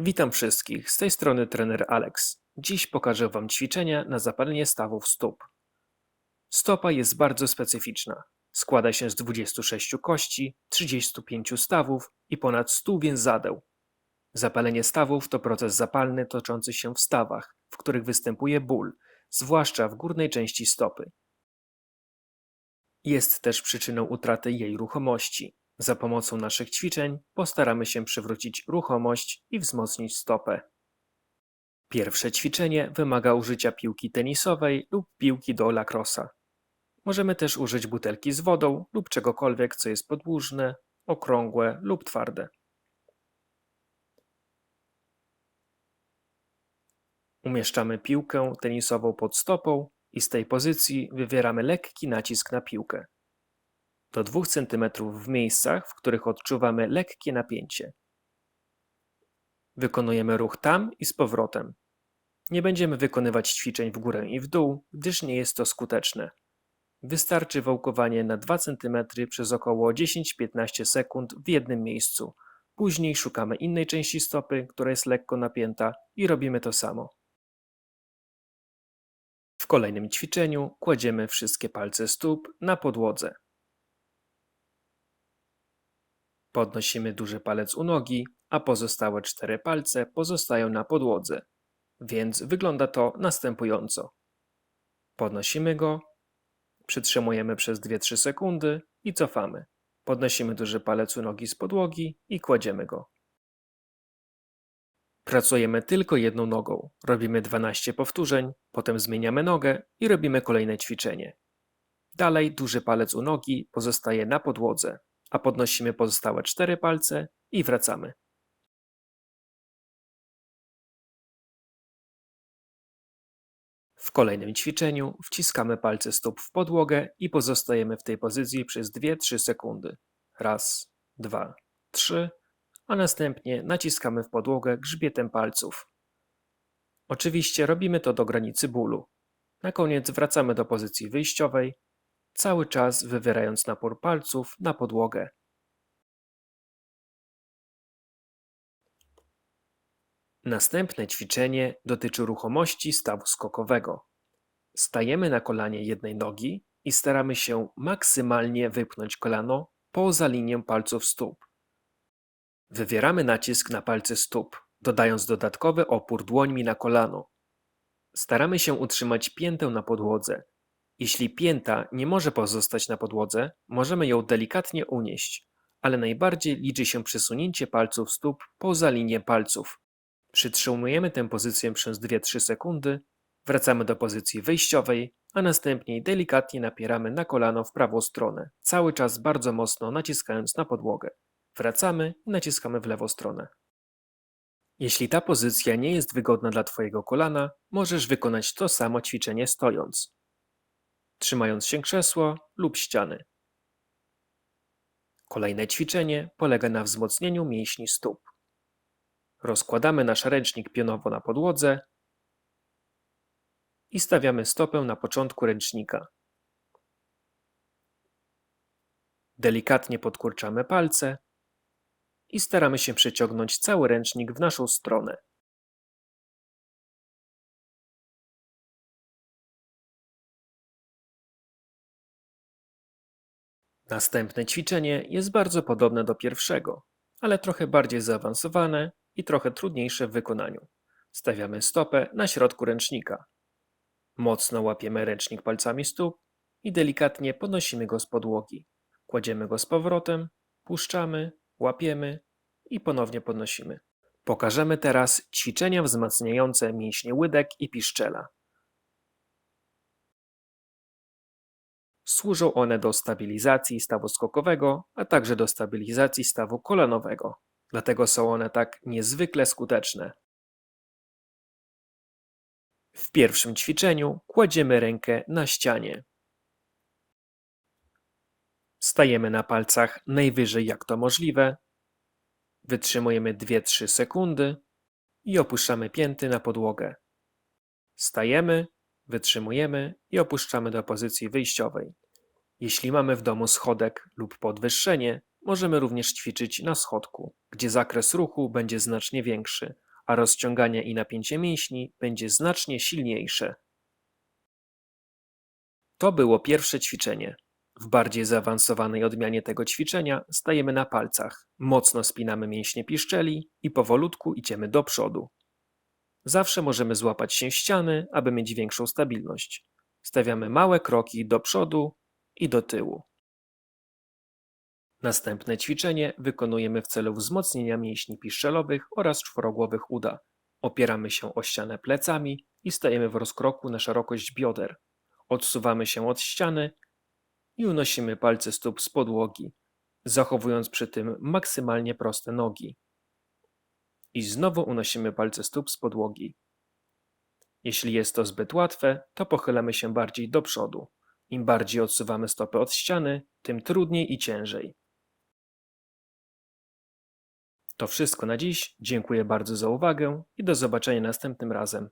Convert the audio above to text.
Witam wszystkich, z tej strony trener Alex. Dziś pokażę Wam ćwiczenia na zapalenie stawów stóp. Stopa jest bardzo specyficzna. Składa się z 26 kości, 35 stawów i ponad 100 więzadeł. Zapalenie stawów to proces zapalny toczący się w stawach, w których występuje ból, zwłaszcza w górnej części stopy. Jest też przyczyną utraty jej ruchomości. Za pomocą naszych ćwiczeń postaramy się przywrócić ruchomość i wzmocnić stopę. Pierwsze ćwiczenie wymaga użycia piłki tenisowej lub piłki do lacrossa. Możemy też użyć butelki z wodą lub czegokolwiek, co jest podłużne, okrągłe lub twarde. Umieszczamy piłkę tenisową pod stopą i z tej pozycji wywieramy lekki nacisk na piłkę do 2 cm w miejscach, w których odczuwamy lekkie napięcie. Wykonujemy ruch tam i z powrotem. Nie będziemy wykonywać ćwiczeń w górę i w dół, gdyż nie jest to skuteczne. Wystarczy wałkowanie na 2 cm przez około 10-15 sekund w jednym miejscu. Później szukamy innej części stopy, która jest lekko napięta i robimy to samo. W kolejnym ćwiczeniu kładziemy wszystkie palce stóp na podłodze. Podnosimy duży palec u nogi, a pozostałe cztery palce pozostają na podłodze. Więc wygląda to następująco. Podnosimy go, przytrzymujemy przez 2-3 sekundy i cofamy. Podnosimy duży palec u nogi z podłogi i kładziemy go. Pracujemy tylko jedną nogą. Robimy 12 powtórzeń, potem zmieniamy nogę i robimy kolejne ćwiczenie. Dalej duży palec u nogi pozostaje na podłodze a podnosimy pozostałe cztery palce i wracamy. W kolejnym ćwiczeniu wciskamy palce stóp w podłogę i pozostajemy w tej pozycji przez 2-3 sekundy. Raz, dwa, trzy, a następnie naciskamy w podłogę grzbietem palców. Oczywiście robimy to do granicy bólu. Na koniec wracamy do pozycji wyjściowej cały czas wywierając napór palców na podłogę. Następne ćwiczenie dotyczy ruchomości stawu skokowego. Stajemy na kolanie jednej nogi i staramy się maksymalnie wypchnąć kolano poza linię palców stóp. Wywieramy nacisk na palce stóp, dodając dodatkowy opór dłońmi na kolano. Staramy się utrzymać piętę na podłodze, jeśli pięta nie może pozostać na podłodze, możemy ją delikatnie unieść, ale najbardziej liczy się przesunięcie palców stóp poza linię palców. Przytrzymujemy tę pozycję przez 2-3 sekundy, wracamy do pozycji wyjściowej, a następnie delikatnie napieramy na kolano w prawą stronę, cały czas bardzo mocno naciskając na podłogę. Wracamy i naciskamy w lewą stronę. Jeśli ta pozycja nie jest wygodna dla Twojego kolana, możesz wykonać to samo ćwiczenie stojąc trzymając się krzesła lub ściany. Kolejne ćwiczenie polega na wzmocnieniu mięśni stóp. Rozkładamy nasz ręcznik pionowo na podłodze i stawiamy stopę na początku ręcznika. Delikatnie podkurczamy palce i staramy się przeciągnąć cały ręcznik w naszą stronę. Następne ćwiczenie jest bardzo podobne do pierwszego, ale trochę bardziej zaawansowane i trochę trudniejsze w wykonaniu. Stawiamy stopę na środku ręcznika. Mocno łapiemy ręcznik palcami stóp i delikatnie podnosimy go z podłogi. Kładziemy go z powrotem, puszczamy, łapiemy i ponownie podnosimy. Pokażemy teraz ćwiczenia wzmacniające mięśnie łydek i piszczela. Służą one do stabilizacji stawu skokowego, a także do stabilizacji stawu kolanowego. Dlatego są one tak niezwykle skuteczne. W pierwszym ćwiczeniu kładziemy rękę na ścianie. Stajemy na palcach najwyżej jak to możliwe. Wytrzymujemy 2-3 sekundy i opuszczamy pięty na podłogę. Stajemy, wytrzymujemy i opuszczamy do pozycji wyjściowej. Jeśli mamy w domu schodek lub podwyższenie, możemy również ćwiczyć na schodku, gdzie zakres ruchu będzie znacznie większy, a rozciąganie i napięcie mięśni będzie znacznie silniejsze. To było pierwsze ćwiczenie. W bardziej zaawansowanej odmianie tego ćwiczenia stajemy na palcach, mocno spinamy mięśnie piszczeli i powolutku idziemy do przodu. Zawsze możemy złapać się ściany, aby mieć większą stabilność. Stawiamy małe kroki do przodu i do tyłu. Następne ćwiczenie wykonujemy w celu wzmocnienia mięśni piszczelowych oraz czworogłowych uda. Opieramy się o ścianę plecami i stajemy w rozkroku na szerokość bioder. Odsuwamy się od ściany i unosimy palce stóp z podłogi, zachowując przy tym maksymalnie proste nogi. I znowu unosimy palce stóp z podłogi. Jeśli jest to zbyt łatwe, to pochylamy się bardziej do przodu. Im bardziej odsuwamy stopy od ściany, tym trudniej i ciężej. To wszystko na dziś. Dziękuję bardzo za uwagę i do zobaczenia następnym razem.